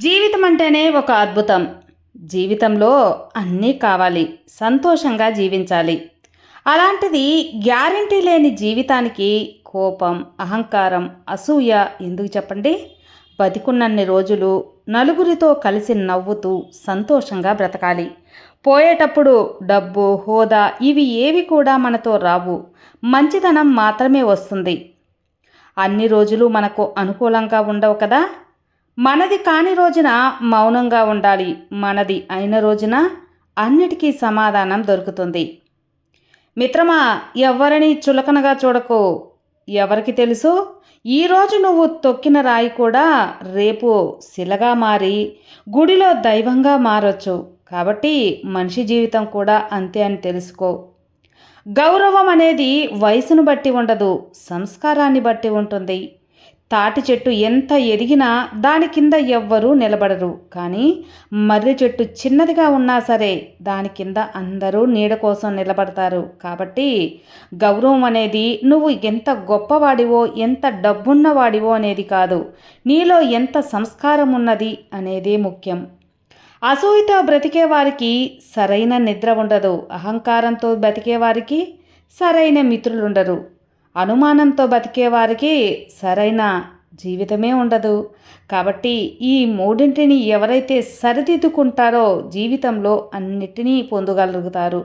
జీవితం అంటేనే ఒక అద్భుతం. జీవితంలో అన్నీ కావాలి. సంతోషంగా జీవించాలి. అలాంటిది గ్యారంటీ లేని జీవితానికి కోపం అహంకారం అసూయ ఎందుకు చెప్పండి? బతికున్నన్ని రోజులు నలుగురితో కలిసి నవ్వుతూ సంతోషంగా బ్రతకాలి. పోయేటప్పుడు డబ్బు హోదా ఇవి ఏవి కూడా మనతో రావు. మంచితనం మాత్రమే వస్తుంది. అన్ని రోజులు మనకు అనుకూలంగా ఉండవు కదా? మనది కాని రోజున మౌనంగా ఉండాలి. మనది అయిన రోజున అన్నిటికీ సమాధానం దొరుకుతుంది. మిత్రమా ఎవరిని చులకనగా చూడకు. ఎవరికి తెలుసు? ఈరోజు నువ్వు తొక్కిన రాయి కూడా రేపు శిలగా మారి గుడిలో దైవంగా మారొచ్చు. కాబట్టి మనిషి జీవితం కూడా అంతే అని తెలుసుకో. గౌరవం అనేది వయసును బట్టి ఉండదు సంస్కారాన్ని బట్టి ఉంటుంది. తాటి చెట్టు ఎంత ఎదిగినా దాని కింద ఎవ్వరూ నిలబడరు. కానీ మర్రి చెట్టు చిన్నదిగా ఉన్నా సరే దాని కింద అందరూ నీడ కోసం నిలబడతారు. కాబట్టి గౌరవం అనేది నువ్వు ఎంత గొప్పవాడివో ఎంత డబ్బున్నవాడివో అనేది కాదు. నీలో ఎంత సంస్కారం ఉన్నది అనేదే ముఖ్యం. అసూయతో బ్రతికే వారికి సరైన నిద్ర ఉండదు. అహంకారంతో బ్రతికే వారికి సరైన మిత్రులుండరు. అనుమానంతో బతికే వారికి సరైన జీవితమే ఉండదు. కాబట్టి ఈ మూడింటిని ఎవరైతే సరిదిద్దుకుంటారో జీవితంలో అన్నిటినీ పొందగలుగుతారు.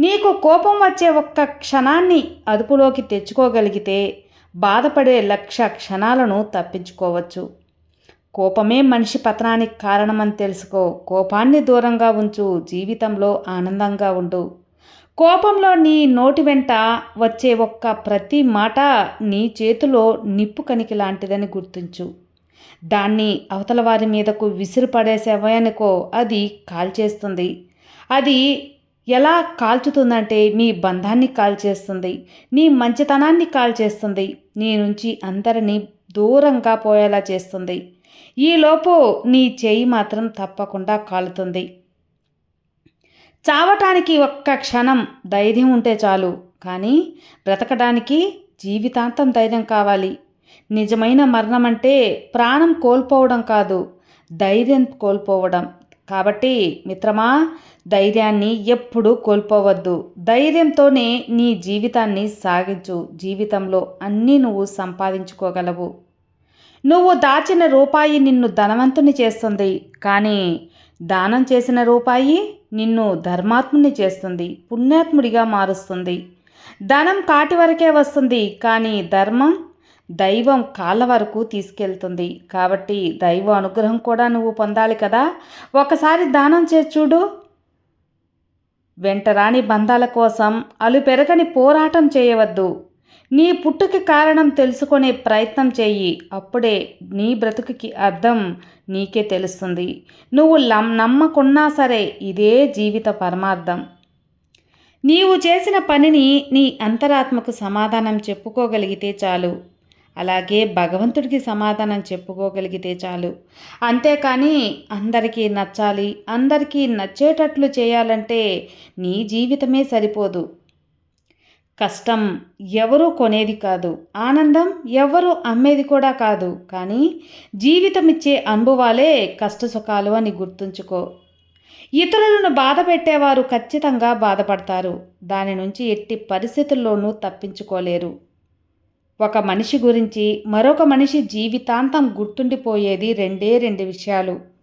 నీకు కోపం వచ్చే ఒక్క క్షణాన్ని అదుపులోకి తెచ్చుకోగలిగితే బాధపడే లక్ష క్షణాలను తప్పించుకోవచ్చు. కోపమే మనిషి పతనానికి కారణమని తెలుసుకో. కోపాన్ని దూరంగా ఉంచు. జీవితంలో ఆనందంగా ఉండు. కోపంలో నీ నోటి వెంట వచ్చే ఒక్క ప్రతి మాట నీ చేతిలో నిప్పు కనికి లాంటిదని గుర్తించు. దాన్ని అవతల వారి మీదకు విసిరి పడేసేవనుకో అది కాల్చేస్తుంది. అది ఎలా కాల్చుతుందంటే మీ బంధాన్ని కాల్చేస్తుంది. నీ మంచితనాన్ని కాల్చేస్తుంది. నీ నుంచి అందరినీ దూరంగా పోయేలా చేస్తుంది. ఈలోపు నీ చేయి మాత్రం తప్పకుండా కాలుతుంది. చావటానికి ఒక్క క్షణం ధైర్యం ఉంటే చాలు. కానీ బ్రతకడానికి జీవితాంతం ధైర్యం కావాలి. నిజమైన మరణం అంటే ప్రాణం కోల్పోవడం కాదు ధైర్యం కోల్పోవడం. కాబట్టి మిత్రమా ధైర్యాన్ని ఎప్పుడూ కోల్పోవద్దు. ధైర్యంతోనే నీ జీవితాన్ని సాగించు. జీవితంలో అన్నీ నువ్వు సంపాదించుకోగలవు. నువ్వు దాచిన రూపాయి నిన్ను ధనవంతుని చేస్తుంది. కానీ దానం చేసిన రూపాయి నిన్ను ధర్మాత్ముని చేస్తుంది పుణ్యాత్ముడిగా మారుస్తుంది. ధనం కాటి వరకే వస్తుంది కానీ ధర్మం దైవం కాళ్ళ వరకు తీసుకెళ్తుంది. కాబట్టి దైవ అనుగ్రహం కూడా నువ్వు పొందాలి కదా. ఒకసారి దానం చేసి చూడు. వెంటరాని బంధాల కోసం అలు పెరగని పోరాటం చేయవద్దు. నీ పుట్టుకి కారణం తెలుసుకునే ప్రయత్నం చేయి. అప్పుడే నీ బ్రతుకుకి అర్థం నీకే తెలుస్తుంది. నువ్వు లం నమ్మకున్నా సరే ఇదే జీవిత పరమార్థం. నీవు చేసిన పనిని నీ అంతరాత్మకు సమాధానం చెప్పుకోగలిగితే చాలు. అలాగే భగవంతుడికి సమాధానం చెప్పుకోగలిగితే చాలు. అంతేకాని అందరికీ నచ్చాలి అందరికీ నచ్చేటట్లు చేయాలంటే నీ జీవితమే సరిపోదు. కష్టం ఎవరూ కొనేది కాదు. ఆనందం ఎవరు అమ్మేది కూడా కాదు. కానీ జీవితం ఇచ్చే అనుభవాలే కష్టసుఖాలు అని గుర్తుంచుకో. ఇతరులను బాధ పెట్టేవారు ఖచ్చితంగా బాధపడతారు. దాని నుంచి ఎట్టి పరిస్థితుల్లోనూ తప్పించుకోలేరు. ఒక మనిషి గురించి మరొక మనిషి జీవితాంతం గుర్తుండిపోయేది రెండే రెండు విషయాలు.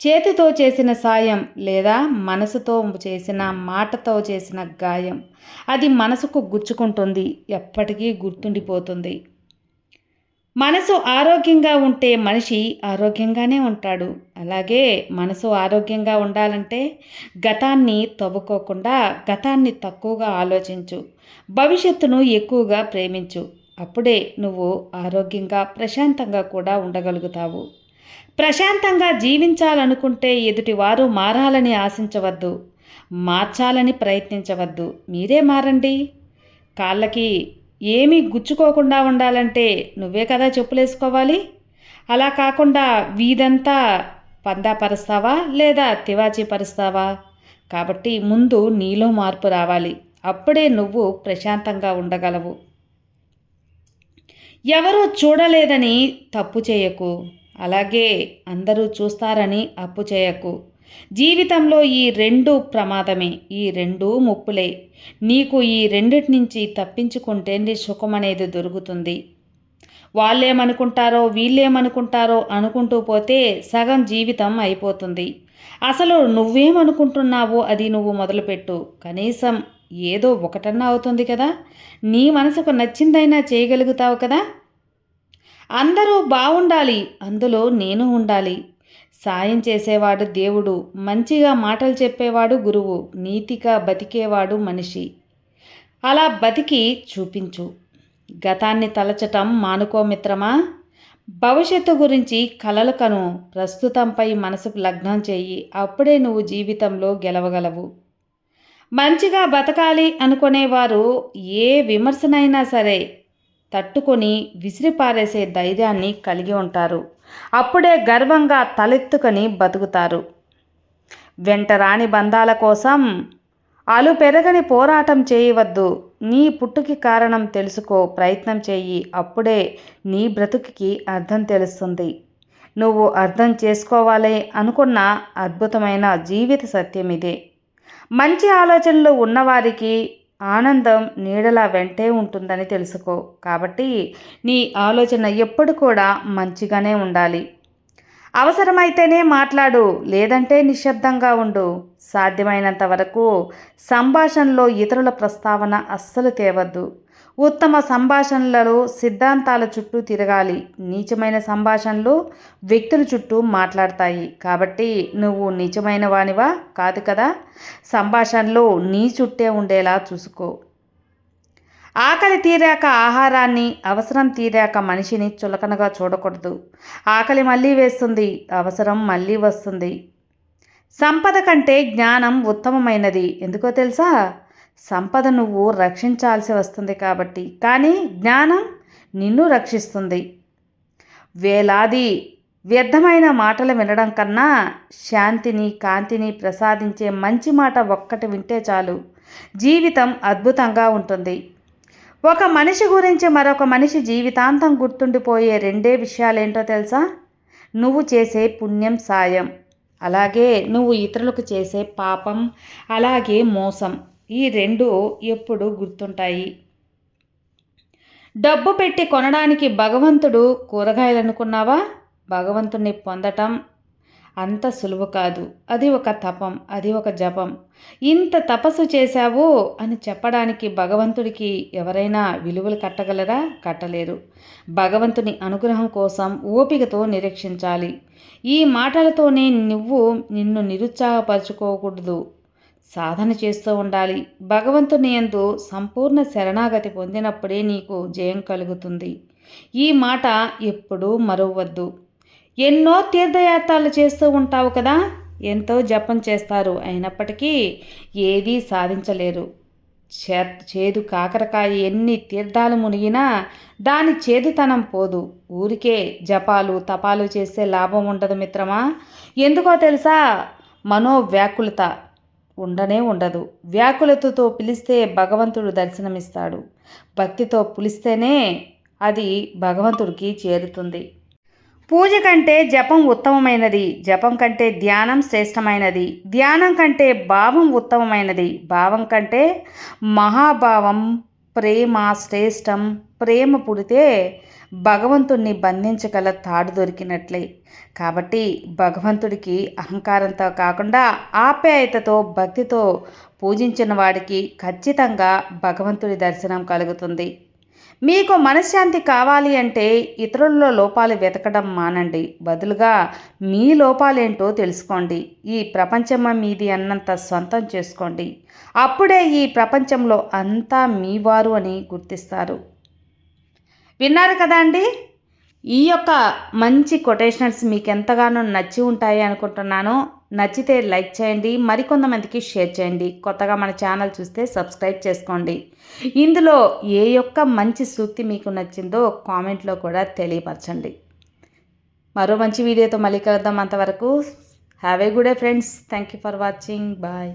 చేతితో చేసిన సాయం లేదా మనసుతో చేసిన మాటతో చేసిన గాయం. అది మనసుకు గుచ్చుకుంటుంది ఎప్పటికీ గుర్తుండిపోతుంది. మనసు ఆరోగ్యంగా ఉంటే మనిషి ఆరోగ్యంగానే ఉంటాడు. అలాగే మనసు ఆరోగ్యంగా ఉండాలంటే గతాన్ని తవ్వుకోకుండా గతాన్ని తక్కువగా ఆలోచించు. భవిష్యత్తును ఎక్కువగా ప్రేమించు. అప్పుడే నువ్వు ఆరోగ్యంగా ప్రశాంతంగా కూడా ఉండగలుగుతావు. ప్రశాంతంగా జీవించాలనుకుంటే ఎదుటివారు మారాలని ఆశించవద్దు. మార్చాలని ప్రయత్నించవద్దు. మీరే మారండి. కాళ్ళకి ఏమీ గుచ్చుకోకుండా ఉండాలంటే నువ్వే కదా చెప్పులేసుకోవాలి? అలా కాకుండా వీధంతా పందాపరుస్తావా లేదా తివాచీ పరుస్తావా? కాబట్టి ముందు నీలో మార్పు రావాలి. అప్పుడే నువ్వు ప్రశాంతంగా ఉండగలవు. ఎవరూ చూడలేదని తప్పు చేయకు. అలాగే అందరూ చూస్తారని అప్పు చేయకు. జీవితంలో ఈ రెండు ప్రమాదమే ఈ రెండు ముప్పులే. నీకు ఈ రెండిటి నుంచి తప్పించుకుంటే నీ సుఖం అనేది దొరుకుతుంది. వాళ్ళేమనుకుంటారో వీళ్ళేమనుకుంటారో అనుకుంటూ పోతే సగం జీవితం అయిపోతుంది. అసలు నువ్వేమనుకుంటున్నావో అది నువ్వు మొదలుపెట్టు. కనీసం ఏదో ఒకటన్నా అవుతుంది కదా? నీ మనసుకు నచ్చిందైనా చేయగలుగుతావు కదా? అందరూ బాగుండాలి అందులో నేను ఉండాలి. సాయం చేసేవాడు దేవుడు మంచిగా మాటలు చెప్పేవాడు గురువు నీతిగా బతికేవాడు మనిషి. అలా బతికి చూపించు. గతాన్ని తలచటం మానుకో మిత్రమా? భవిష్యత్తు గురించి కలలు కను. ప్రస్తుతంపై మనసుకు లగ్నం చేయి. అప్పుడే నువ్వు జీవితంలో గెలవగలవు. మంచిగా బతకాలి అనుకునేవారు ఏ విమర్శనైనా సరే తట్టుకొని విసిరిపారేసే ధైర్యాన్ని కలిగి ఉంటారు. అప్పుడే గర్వంగా తలెత్తుకొని బతుకుతారు. వెంట రాని బంధాల కోసం అలు పెరగని పోరాటం చేయవద్దు. నీ పుట్టుకి కారణం తెలుసుకో. ప్రయత్నం చేయి అప్పుడే నీ బ్రతుకుకి అర్థం తెలుస్తుంది. నువ్వు అర్థం చేసుకోవాలి అనుకున్న అద్భుతమైన జీవిత సత్యం ఇదే మంచి ఆలోచనలు ఉన్నవారికి ఆనందం నీడలా వెంటే ఉంటుందని తెలుసుకో. కాబట్టి నీ ఆలోచన ఎప్పుడు కూడా మంచిగానే ఉండాలి. అవసరమైతేనే మాట్లాడు లేదంటే నిశ్శబ్దంగా ఉండు. సాధ్యమైనంత వరకు సంభాషణలో ఇతరుల ప్రస్తావన అస్సలు తేవద్దు. ఉత్తమ సంభాషణలలో సిద్ధాంతాల చుట్టూ తిరగాలి. నీచమైన సంభాషణలు వ్యక్తుల చుట్టూ మాట్లాడతాయి. కాబట్టి నువ్వు నీచమైన వానివా? కాదు కదా. సంభాషణలో నీ చుట్టే ఉండేలా చూసుకో. ఆకలి తీరాక ఆహారాన్ని అవసరం తీరాక మనిషిని చులకనగా చూడకూడదు. ఆకలి మళ్ళీ వేస్తుంది అవసరం మళ్ళీ వస్తుంది. సంపద కంటే జ్ఞానం ఉత్తమమైనది. ఎందుకో తెలుసా? సంపద నువ్వు రక్షించాల్సి వస్తుంది కాబట్టి కానీ జ్ఞానం నిన్ను రక్షిస్తుంది. వేలాది వ్యర్థమైన మాటలు వినడం కన్నా శాంతిని కాంతిని ప్రసాదించే మంచి మాట ఒక్కటి వింటే చాలు. జీవితం అద్భుతంగా ఉంటుంది. ఒక మనిషి గురించి మరొక మనిషి జీవితాంతం గుర్తుండిపోయే రెండే విషయాలేంటో తెలుసా? నువ్వు చేసే పుణ్యం సాయం. అలాగే నువ్వు ఇతరులకు చేసే పాపం అలాగే మోసం. ఈ రెండు ఎప్పుడు గుర్తుంటాయి? డబ్బు పెట్టి కొనడానికి భగవంతుడు కూరగాయలు అనుకున్నావా భగవంతుణ్ణి పొందటం అంత సులువు కాదు. అది ఒక తపం అది ఒక జపం. ఇంత తపస్సు చేశావు అని చెప్పడానికి భగవంతుడికి ఎవరైనా విలువలు కట్టగలరా? కట్టలేరు. భగవంతుని అనుగ్రహం కోసం ఓపికతో నిరీక్షించాలి. ఈ మాటలతోనే నువ్వు నిన్ను నిరుత్సాహపరచుకోకూడదు. సాధన చేస్తూ ఉండాలి. భగవంతుని ఎందు సంపూర్ణ శరణాగతి పొందినప్పుడే నీకు జయం కలుగుతుంది. ఈ మాట ఎప్పుడూ మరవద్దు. ఎన్నో తీర్థయాత్రలు చేస్తూ ఉంటావు కదా? ఎంతో జపం చేస్తారు. అయినప్పటికీ ఏదీ సాధించలేరు. చేదు కాకరకాయ ఎన్ని తీర్థాలు మునిగినా దాని చేదుతనం పోదు. ఊరికే జపాలు తపాలు చేస్తే లాభం ఉండదు మిత్రమా? ఎందుకో తెలుసా? మనోవ్యాకులత. ఉండనే ఉండదు. వ్యాకులతతో పిలిస్తే భగవంతుడు దర్శనమిస్తాడు. భక్తితో పిలిస్తేనే అది భగవంతుడికి చేరుతుంది. పూజ కంటే జపం ఉత్తమమైనది. జపం కంటే ధ్యానం శ్రేష్టమైనది. ధ్యానం కంటే భావం ఉత్తమమైనది. భావం కంటే మహాభావం ప్రేమ శ్రేష్టం ప్రేమ పుడితే భగవంతుణ్ణి బంధించగల తాడు దొరికినట్లే. కాబట్టి భగవంతుడికి అహంకారంతో కాకుండా ఆప్యాయతతో భక్తితో పూజించిన వాడికి ఖచ్చితంగా భగవంతుడి దర్శనం కలుగుతుంది. మీకు మనశ్శాంతి కావాలి అంటే ఇతరుల్లో లోపాలు వెతకడం మానండి. బదులుగా మీ లోపాలేంటో తెలుసుకోండి. ఈ ప్రపంచమ మీది అన్నంత సొంతం చేసుకోండి. అప్పుడే ఈ ప్రపంచంలో అంతా మీ వారు అని గుర్తిస్తారు. విన్నారు కదా అండి? ఈ యొక్క మంచి కొటేషనల్స్ మీకు ఎంతగానో నచ్చి ఉంటాయి అనుకుంటున్నాను. నచ్చితే లైక్ చేయండి మరికొంతమందికి షేర్ చేయండి. కొత్తగా మన ఛానల్ చూస్తే సబ్స్క్రైబ్ చేసుకోండి. ఇందులో ఏ యొక్క మంచి సూక్తి మీకు నచ్చిందో కామెంట్లో కూడా తెలియపరచండి. మరో మంచి వీడియోతో మళ్ళీ కలుద్దాం అంతవరకు. Have a good day friends thank you for watching bye